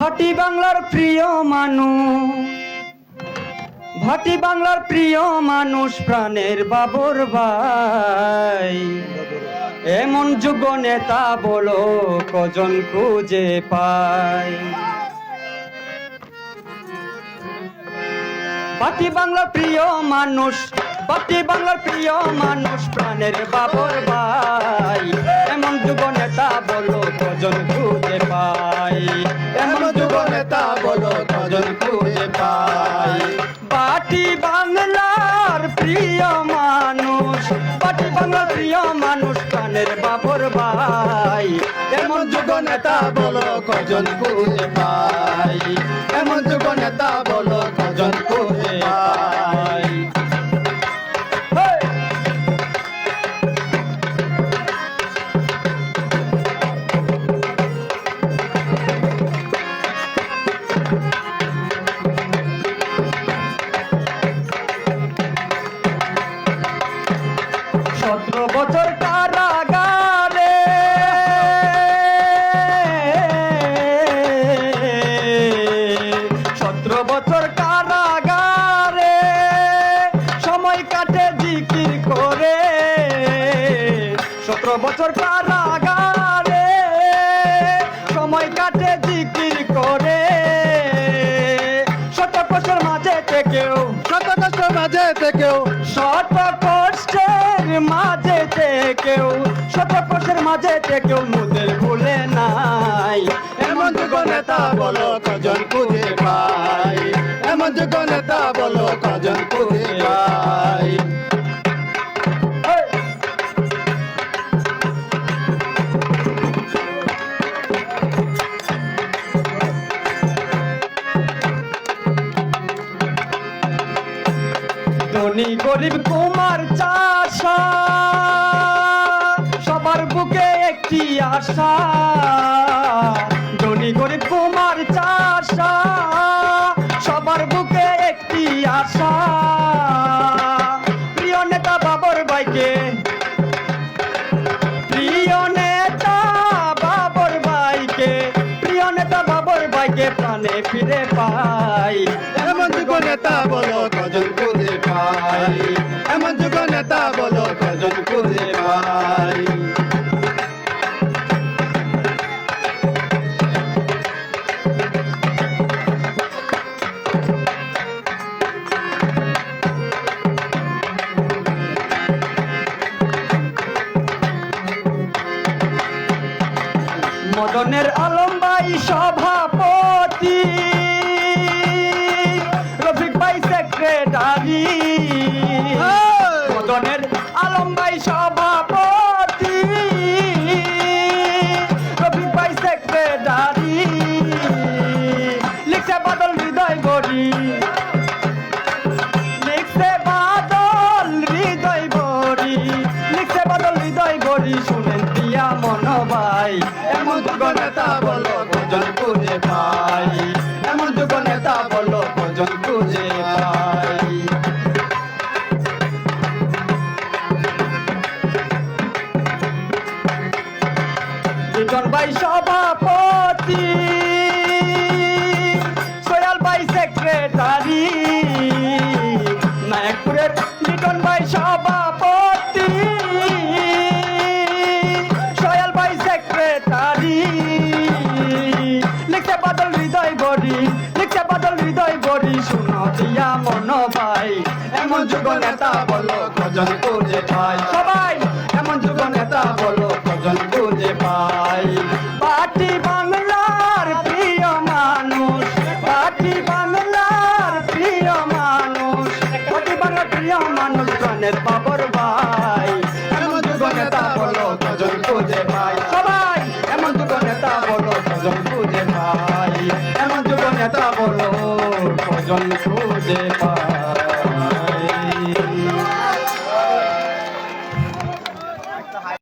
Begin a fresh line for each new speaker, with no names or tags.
ভাটি বাংলার প্রিয় মানুষ। ভাটি বাংলার প্রিয় মানুষ, প্রাণের বাবর ভাই। এমন যুগ নেতা বলো, কজন খুঁজে পায়? বাটি বাংলার প্রিয় মানুষ বাটি বাংলার প্রিয় মানুষ, প্রাণের বাবর ভাই। এমন যুগ নেতা বাংলার প্রিয় মানুষ পাটি বাংলার প্রিয় মানুষ কানের বাপর ভাই। এমন যুগ নেতা বলো কজন খুঁজে পাই। এমন যুগ নেতা বলো থেকেও
শত
কষ্টের মাঝে থেকেও শত কষ্টের মাঝে থেকেও মুদের ভুলে নাই।
এমন যুগ নেতা বলো কজন খুঁজে পাই এমন যুগ নেতা বলো কজন খুঁজে
ধনী গরিব কুমার চাষা। সবার বুকে একটি আশা। ধনী গরিব কুমার চাষা। সবার বুকে একটি আশা। প্রিয় নেতা বাবর বাইকে প্রিয় নেতা বাবর ভাইকে, প্রিয় নেতা বাবর ভাইকে প্রাণে ফিরে পাই।
এমন নেতা বলো এমন যুগ নেতা বলো কজন খুঁজে পাই।
মদনের আলম ভাই সভাপতি রফিক ভাই সেক্রেটারি
পাই এমন যুগ নেতা বলো কজন খুঁজে পাই
লিটন ভাই সভাপতি সোয়াল ভাই সেক্রেটারি
এমন যুগ নেতা বলো কজন খুঁজে পাই।
সবাই। এমন যুগ নেতা বলো
কজন খুঁজে পাই।
পাটি বাংলার প্রিয় মানুষ পাটি বাংলার প্রিয় মানুষ পাটি বাংলার প্রিয় মানুষ প্রাণের বাবর ভাই।
এমন যুগ নেতা বলো কজন খুঁজে পাই।
সবাই।
এমন যুগ নেতা বলো কজন খুঁজে পাই। এমন যুগ নেতা বলো কজন খুঁজে পাই।